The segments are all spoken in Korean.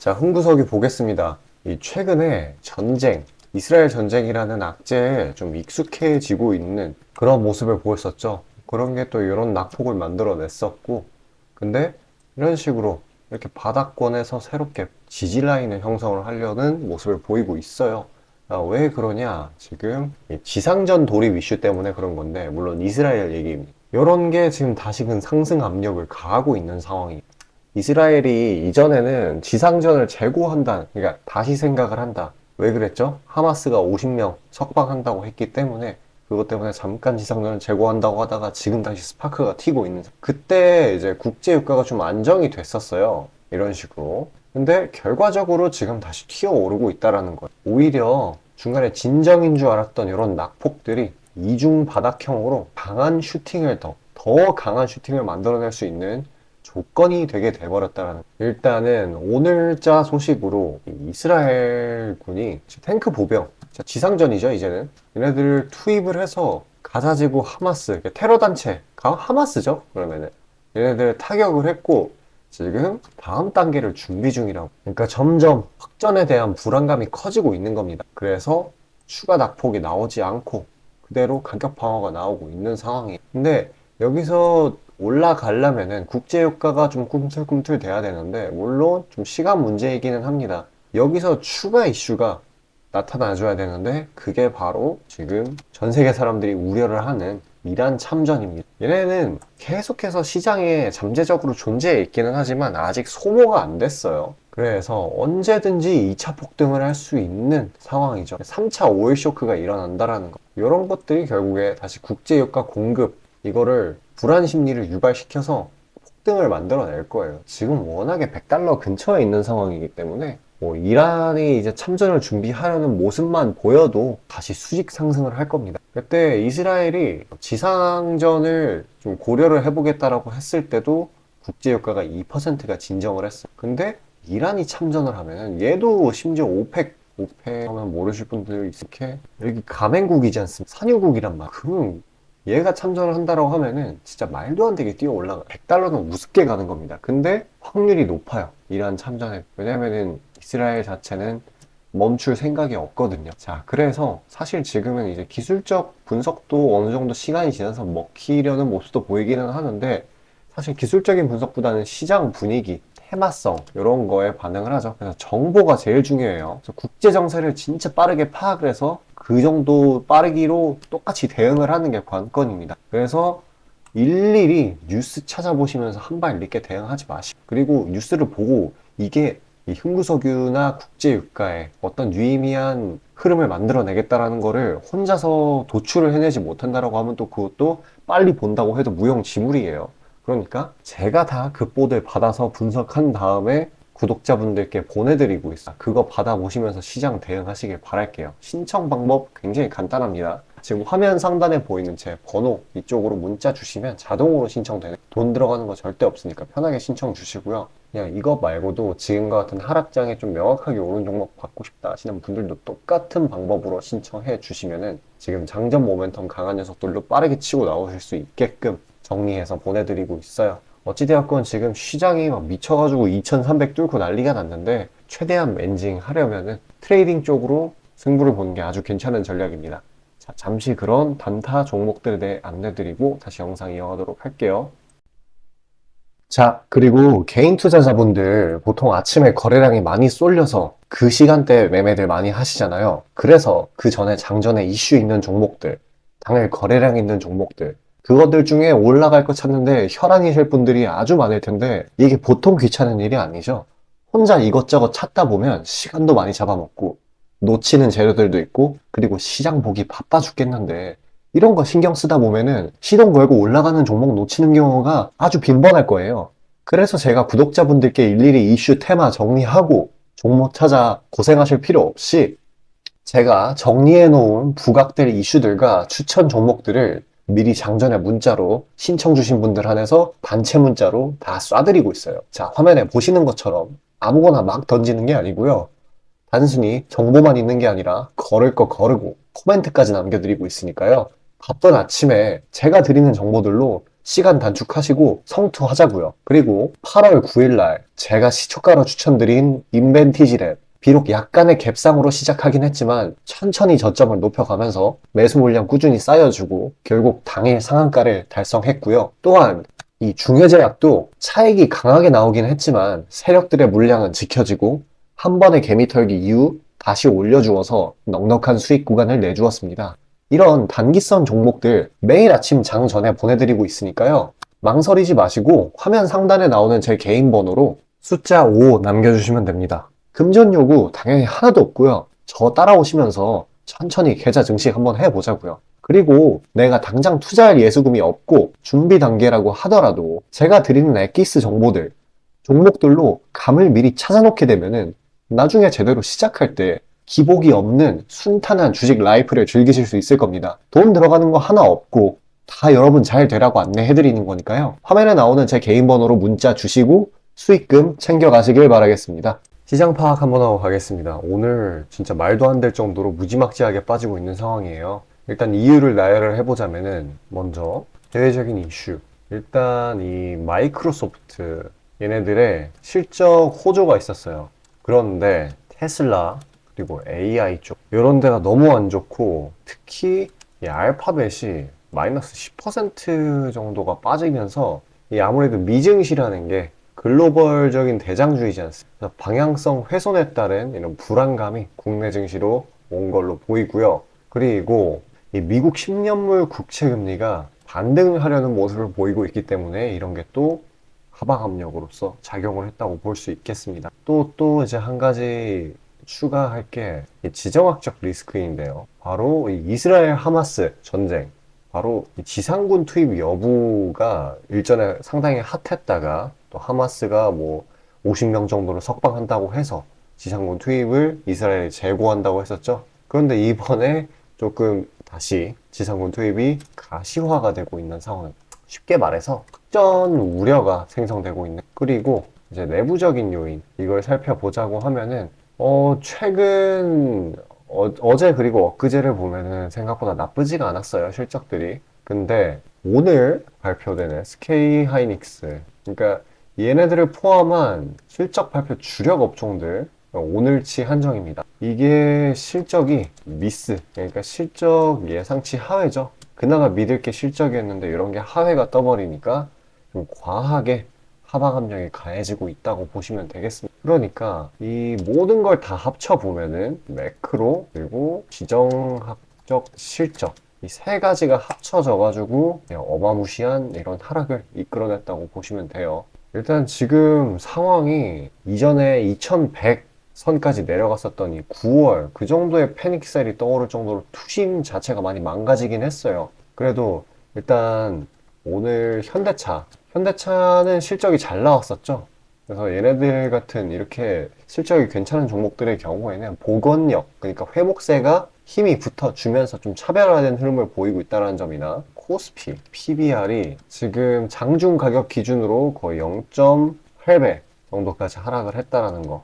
자, 흥구석이 보겠습니다. 이 최근에 전쟁, 이스라엘 전쟁이라는 악재에 좀 익숙해지고 있는 그런 모습을 보였었죠. 그런 게 또 이런 낙폭을 만들어냈었고, 근데 이런 식으로 이렇게 바닥권에서 새롭게 지지 라인을 형성을 하려는 모습을 보이고 있어요. 아, 왜 그러냐? 지금 이 지상전 돌입 이슈 때문에 그런 건데, 물론 이스라엘 얘기입니다. 이런 게 지금 다시금 상승 압력을 가하고 있는 상황이. 이스라엘이 이전에는 지상전을 재고한다, 그러니까 다시 생각을 한다. 왜 그랬죠? 하마스가 50명 석방한다고 했기 때문에 그것 때문에 잠깐 지상전을 재고한다고 하다가 지금 다시 스파크가 튀고 있는 상- 그때 이제 국제 유가가 좀 안정이 됐었어요. 이런 식으로. 근데 결과적으로 지금 다시 튀어 오르고 있다라는 거예요. 오히려 중간에 진정인 줄 알았던 이런 낙폭들이 이중 바닥형으로 강한 슈팅을 더, 더 강한 슈팅을 만들어낼 수 있는 조건이 되게 돼버렸다라는. 일단은 오늘자 소식으로 이 이스라엘 군이 탱크 보병 자, 지상전이죠 이제는. 얘네들을 투입을 해서 가자지구 하마스 테러 단체가 하마스죠 그러면은. 얘네들 타격을 했고 지금 다음 단계를 준비 중이라고. 그러니까 점점 확전에 대한 불안감이 커지고 있는 겁니다. 그래서 추가 낙폭이 나오지 않고 그대로 가격 방어가 나오고 있는 상황이에요. 근데 여기서 올라가려면은 국제 유가가 좀 꿈틀꿈틀 돼야 되는데 물론 좀 시간 문제이기는 합니다. 여기서 추가 이슈가 나타나줘야 되는데 그게 바로 지금 전 세계 사람들이 우려를 하는 이란 참전입니다. 얘네는 계속해서 시장에 잠재적으로 존재해 있기는 하지만 아직 소모가 안 됐어요. 그래서 언제든지 2차 폭등을 할 수 있는 상황이죠. 3차 오일 쇼크가 일어난다라는 거. 이런 것들이 결국에 다시 국제 유가 공급 이거를 불안 심리를 유발시켜서 폭등을 만들어낼 거예요. 지금 워낙에 100달러 근처에 있는 상황이기 때문에 뭐 이란이 이제 참전을 준비하려는 모습만 보여도 다시 수직 상승을 할 겁니다. 그때 이스라엘이 지상전을 좀 고려를 해보겠다라고 했을 때도 국제 유가가 2%가 진정을 했어. 근데 이란이 참전을 하면 얘도 심지어 오펙 오펙 하면 모르실 분들 있을게 여기 가맹국이지 않습니까? 산유국이란 말. 그럼 얘가 참전을 한다라고 하면은 진짜 말도 안 되게 뛰어 올라가. 100달러는 우습게 가는 겁니다. 근데 확률이 높아요. 이란 참전에. 왜냐면은 이스라엘 자체는 멈출 생각이 없거든요. 자, 그래서 사실 지금은 이제 기술적 분석도 어느 정도 시간이 지나서 먹히려는 모습도 보이기는 하는데 사실 기술적인 분석보다는 시장 분위기, 테마성 이런 거에 반응을 하죠. 그래서 정보가 제일 중요해요. 그래서 국제 정세를 진짜 빠르게 파악을 해서 그 정도 빠르기로 똑같이 대응을 하는 게 관건입니다. 그래서 일일이 뉴스 찾아보시면서 한 발 늦게 대응하지 마시고 그리고 뉴스를 보고 이게 이 흥구석유나 국제유가에 어떤 유의미한 흐름을 만들어내겠다라는 거를 혼자서 도출을 해내지 못한다라고 하면 또 그것도 빨리 본다고 해도 무용지물이에요. 그러니까 제가 다그 보드를 받아서 분석한 다음에 구독자분들께 보내드리고 있어요. 그거 받아보시면서 시장 대응하시길 바랄게요. 신청 방법 굉장히 간단합니다. 지금 화면 상단에 보이는 제 번호 이쪽으로 문자 주시면 자동으로 신청되는 돈 들어가는 거 절대 없으니까 편하게 신청 주시고요. 그냥 이거 말고도 지금과 같은 하락장에 좀 명확하게 오른 종목 받고 싶다 하시는 분들도 똑같은 방법으로 신청해 주시면은 지금 장전 모멘텀 강한 녀석들로 빠르게 치고 나오실 수 있게끔 정리해서 보내드리고 있어요. 어찌되었건 지금 시장이 막 미쳐가지고 2300 뚫고 난리가 났는데 최대한 멘징 하려면은 트레이딩 쪽으로 승부를 보는 게 아주 괜찮은 전략입니다. 자, 잠시 그런 단타 종목들에 대해 안내드리고 다시 영상 이어가도록 할게요. 자, 그리고 개인 투자자분들 보통 아침에 거래량이 많이 쏠려서 그 시간대 매매들 많이 하시잖아요. 그래서 그 전에 장전에 이슈 있는 종목들, 당일 거래량 있는 종목들, 그것들 중에 올라갈 거 찾는데 혈안이실 분들이 아주 많을 텐데 이게 보통 귀찮은 일이 아니죠. 혼자 이것저것 찾다 보면 시간도 많이 잡아먹고 놓치는 재료들도 있고 그리고 시장 보기 바빠 죽겠는데 이런 거 신경 쓰다 보면은 시동 걸고 올라가는 종목 놓치는 경우가 아주 빈번할 거예요. 그래서 제가 구독자분들께 일일이 이슈 테마 정리하고 종목 찾아 고생하실 필요 없이 제가 정리해 놓은 부각될 이슈들과 추천 종목들을 미리 장전에 문자로 신청 주신 분들 한해서 단체 문자로 다 쏴드리고 있어요. 자, 화면에 보시는 것처럼 아무거나 막 던지는 게 아니고요. 단순히 정보만 있는 게 아니라 걸을 거 거르고 코멘트까지 남겨드리고 있으니까요. 바쁜 아침에 제가 드리는 정보들로 시간 단축하시고 성투하자고요. 그리고 8월 9일날 제가 시초가로 추천드린 인벤티지랩 비록 약간의 갭상으로 시작하긴 했지만 천천히 저점을 높여가면서 매수 물량 꾸준히 쌓여주고 결국 당일 상한가를 달성했고요. 또한 이 중해제약도 차익이 강하게 나오긴 했지만 세력들의 물량은 지켜지고 한 번의 개미 털기 이후 다시 올려주어서 넉넉한 수익 구간을 내주었습니다. 이런 단기성 종목들 매일 아침 장 전에 보내드리고 있으니까요. 망설이지 마시고 화면 상단에 나오는 제 개인 번호로 숫자 5 남겨주시면 됩니다. 금전 요구 당연히 하나도 없고요. 저 따라오시면서 천천히 계좌 증식 한번 해보자고요. 그리고 내가 당장 투자할 예수금이 없고 준비 단계라고 하더라도 제가 드리는 엑기스 정보들, 종목들로 감을 미리 찾아놓게 되면은 나중에 제대로 시작할 때 기복이 없는 순탄한 주식 라이프를 즐기실 수 있을 겁니다. 돈 들어가는 거 하나 없고 다 여러분 잘 되라고 안내해드리는 거니까요. 화면에 나오는 제 개인 번호로 문자 주시고 수익금 챙겨가시길 바라겠습니다. 시장 파악 한번 하고 가겠습니다. 오늘 진짜 말도 안 될 정도로 무지막지하게 빠지고 있는 상황이에요. 일단 이유를 나열을 해보자면은 먼저 대외적인 이슈. 일단 이 마이크로소프트 얘네들의 실적 호조가 있었어요. 그런데 테슬라 그리고 AI 쪽 이런 데가 너무 안 좋고 특히 이 알파벳이 마이너스 10% 정도가 빠지면서 이 아무래도 미증시라는 게 글로벌적인 대장주의지 않습니까? 방향성 훼손에 따른 이런 불안감이 국내 증시로 온 걸로 보이고요. 그리고 이 미국 10년물 국채 금리가 반등을 하려는 모습을 보이고 있기 때문에 이런 게 또 하방 압력으로서 작용을 했다고 볼 수 있겠습니다. 또, 또 이제 한 가지 추가할 게 지정학적 리스크인데요. 바로 이 이스라엘 하마스 전쟁. 바로 이 지상군 투입 여부가 일전에 상당히 핫했다가 또 하마스가 뭐 50명 정도를 석방한다고 해서 지상군 투입을 이스라엘에 재고한다고 했었죠. 그런데 이번에 조금 다시 지상군 투입이 가시화가 되고 있는 상황. 쉽게 말해서 특전 우려가 생성되고 있는. 그리고 이제 내부적인 요인 이걸 살펴보자고 하면은 어 최근 어, 제 그리고 엊그제를 보면은 생각보다 나쁘지가 않았어요 실적들이. 근데 오늘 발표되는 SK 하이닉스 그러니까 얘네들을 포함한 실적 발표 주력 업종들 오늘치 한정입니다. 이게 실적이 미스, 그러니까 실적 예상치 하회죠. 그나마 믿을 게 실적이었는데 이런 게 하회가 떠버리니까 좀 과하게 하방 압력이 가해지고 있다고 보시면 되겠습니다. 그러니까 이 모든 걸 다 합쳐 보면은 매크로 그리고 지정학적 실적 이 세 가지가 합쳐져 가지고 어마무시한 이런 하락을 이끌어냈다고 보시면 돼요. 일단 지금 상황이 이전에 2100 선까지 내려갔었던 이 9월 그 정도의 패닉셀이 떠오를 정도로 투심 자체가 많이 망가지긴 했어요. 그래도 일단 오늘 현대차 현대차는 실적이 잘 나왔었죠. 그래서 얘네들 같은 이렇게 실적이 괜찮은 종목들의 경우에는 복원력, 그러니까 회복세가 힘이 붙어주면서 좀 차별화된 흐름을 보이고 있다는 점이나 코스피, PBR이 지금 장중 가격 기준으로 거의 0.8배 정도까지 하락을 했다라는 거.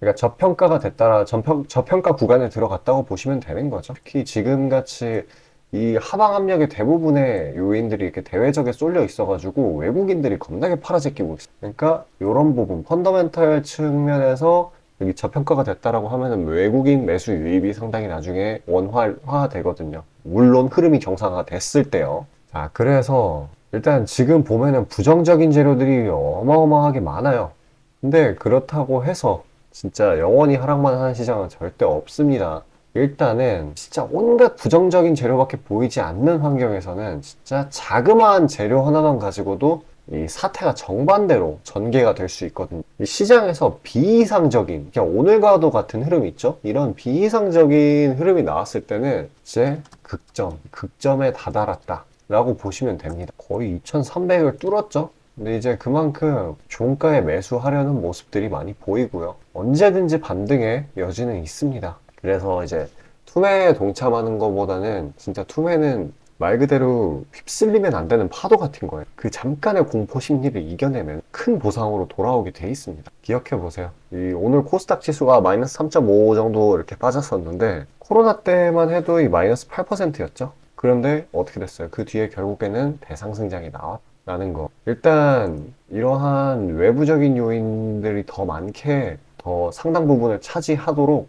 그러니까 저평가가 됐다라 저평, 저평가 구간에 들어갔다고 보시면 되는 거죠. 특히 지금같이 이 하방 압력의 대부분의 요인들이 이렇게 대외적에 쏠려 있어가지고 외국인들이 겁나게 팔아제끼고 있어요. 그러니까 이런 부분, 펀더멘탈 측면에서 여기 저평가가 됐다라고 하면은 외국인 매수 유입이 상당히 나중에 원활화 되거든요. 물론 흐름이 정상화 됐을 때요. 자, 그래서 일단 지금 보면은 부정적인 재료들이 어마어마하게 많아요. 근데 그렇다고 해서 진짜 영원히 하락만 하는 시장은 절대 없습니다. 일단은 진짜 온갖 부정적인 재료밖에 보이지 않는 환경에서는 진짜 자그마한 재료 하나만 가지고도 이 사태가 정반대로 전개가 될 수 있거든요. 시장에서 비이상적인, 그냥 오늘과도 같은 흐름이 있죠? 이런 비이상적인 흐름이 나왔을 때는 이제 극점, 극점에 다다랐다. 라고 보시면 됩니다. 거의 2,300을 뚫었죠? 근데 이제 그만큼 종가에 매수하려는 모습들이 많이 보이고요. 언제든지 반등의 여지는 있습니다. 그래서 이제 투매에 동참하는 것보다는 진짜 투매는 말 그대로 휩쓸리면 안 되는 파도 같은 거예요. 그 잠깐의 공포 심리를 이겨내면 큰 보상으로 돌아오게 돼 있습니다. 기억해 보세요. 이 오늘 코스닥 지수가 마이너스 3.5 정도 이렇게 빠졌었는데 코로나 때만 해도 이 마이너스 8%였죠. 그런데 어떻게 됐어요? 그 뒤에 결국에는 대상승장이 나왔다는 거. 일단 이러한 외부적인 요인들이 더 많게 더 상당 부분을 차지하도록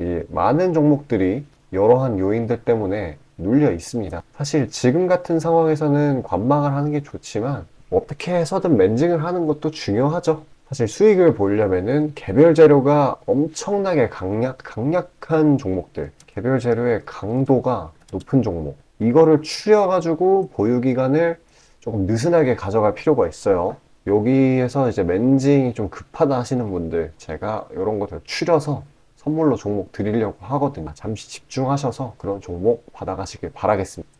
이 많은 종목들이 여러한 요인들 때문에 눌려 있습니다. 사실 지금 같은 상황에서는 관망을 하는 게 좋지만 어떻게 해서든 멘징을 하는 것도 중요하죠. 사실 수익을 보려면은 개별 재료가 엄청나게 강약, 강력한 종목들, 개별 재료의 강도가 높은 종목, 이거를 추려가지고 보유기간을 조금 느슨하게 가져갈 필요가 있어요. 여기에서 이제 멘징이 좀 급하다 하시는 분들, 제가 이런 것들 추려서 선물로 종목 드리려고 하거든요. 잠시 집중하셔서 그런 종목 받아가시길 바라겠습니다.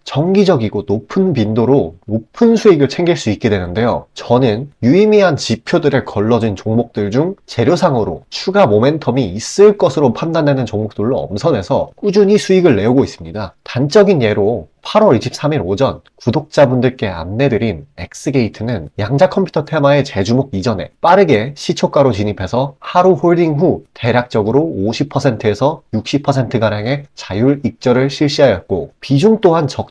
정기적이고 높은 빈도로 높은 수익을 챙길 수 있게 되는데요. 저는 유의미한 지표들에 걸러진 종목들 중 재료상으로 추가 모멘텀이 있을 것으로 판단되는 종목들로 엄선해서 꾸준히 수익을 내오고 있습니다. 단적인 예로 8월 23일 오전 구독자분들께 안내드린 엑스게이트는 양자 컴퓨터 테마의 재주목 이전에 빠르게 시초가로 진입해서 하루 홀딩 후 대략적으로 50%에서 60%가량의 자율 익절을 실시하였고 비중 또한 적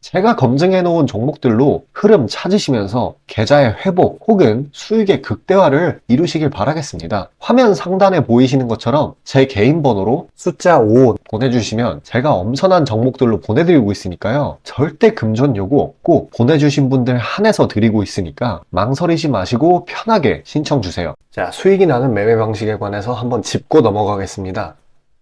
제가 검증해 놓은 종목들로 흐름 찾으시면서 계좌의 회복 혹은 수익의 극대화를 이루시길 바라겠습니다. 화면 상단에 보이시는 것처럼 제 개인 번호로 숫자 5 보내주시면 제가 엄선한 종목들로 보내드리고 있으니까요. 절대 금전 요구 없고 보내주신 분들 한해서 드리고 있으니까 망설이지 마시고 편하게 신청 주세요. 자, 수익이 나는 매매 방식에 관해서 한번 짚고 넘어가겠습니다.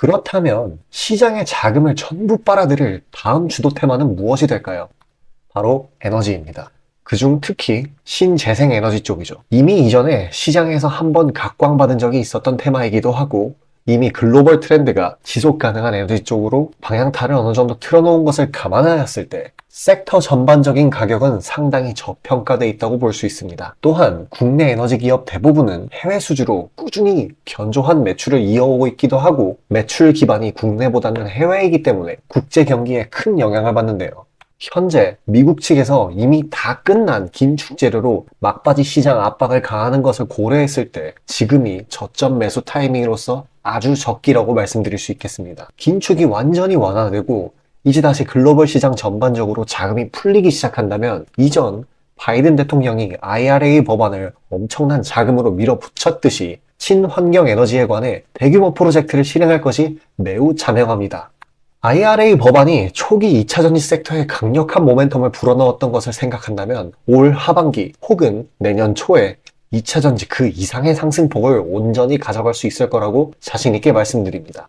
그렇다면 시장의 자금을 전부 빨아들일 다음 주도 테마는 무엇이 될까요? 바로 에너지입니다. 그중 특히 신재생 에너지 쪽이죠. 이미 이전에 시장에서 한번 각광받은 적이 있었던 테마이기도 하고 이미 글로벌 트렌드가 지속 가능한 에너지 쪽으로 방향타를 어느 정도 틀어놓은 것을 감안하였을 때 섹터 전반적인 가격은 상당히 저평가돼 있다고 볼 수 있습니다. 또한 국내 에너지 기업 대부분은 해외 수주로 꾸준히 견조한 매출을 이어오고 있기도 하고 매출 기반이 국내보다는 해외이기 때문에 국제 경기에 큰 영향을 받는데요. 현재 미국 측에서 이미 다 끝난 긴축 재료로 막바지 시장 압박을 가하는 것을 고려했을 때 지금이 저점 매수 타이밍으로서 아주 적기라고 말씀드릴 수 있겠습니다. 긴축이 완전히 완화되고 이제 다시 글로벌 시장 전반적으로 자금이 풀리기 시작한다면 이전 바이든 대통령이 IRA 법안을 엄청난 자금으로 밀어붙였듯이 친환경 에너지에 관해 대규모 프로젝트를 실행할 것이 매우 자명합니다. IRA 법안이 초기 2차 전지 섹터에 강력한 모멘텀을 불어넣었던 것을 생각한다면 올 하반기 혹은 내년 초에 2차 전지 그 이상의 상승폭을 온전히 가져갈 수 있을 거라고 자신있게 말씀드립니다.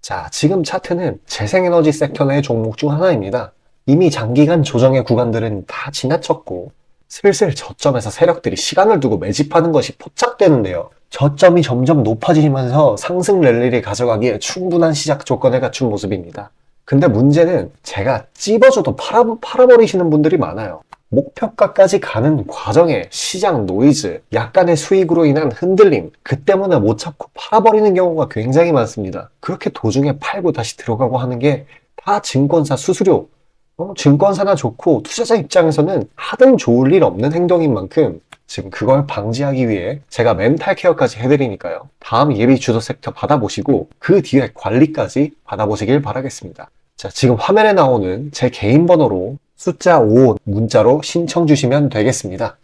자, 지금 차트는 재생에너지 섹터 내 종목 중 하나입니다. 이미 장기간 조정의 구간들은 다 지나쳤고 슬슬 저점에서 세력들이 시간을 두고 매집하는 것이 포착되는데요. 저점이 점점 높아지면서 상승 랠리를 가져가기에 충분한 시작 조건을 갖춘 모습입니다. 근데 문제는 제가 찝어줘도 팔아, 팔아버리시는 분들이 많아요. 목표가까지 가는 과정에 시장 노이즈, 약간의 수익으로 인한 흔들림, 그 때문에 못 잡고 팔아버리는 경우가 굉장히 많습니다. 그렇게 도중에 팔고 다시 들어가고 하는 게 다 증권사 수수료, 어, 증권사나 좋고 투자자 입장에서는 하등 좋을 일 없는 행동인 만큼 지금 그걸 방지하기 위해 제가 멘탈 케어까지 해드리니까요. 다음 예비 주도 섹터 받아보시고 그 뒤에 관리까지 받아보시길 바라겠습니다. 자, 지금 화면에 나오는 제 개인 번호로 숫자 5 문자로 신청 주시면 되겠습니다.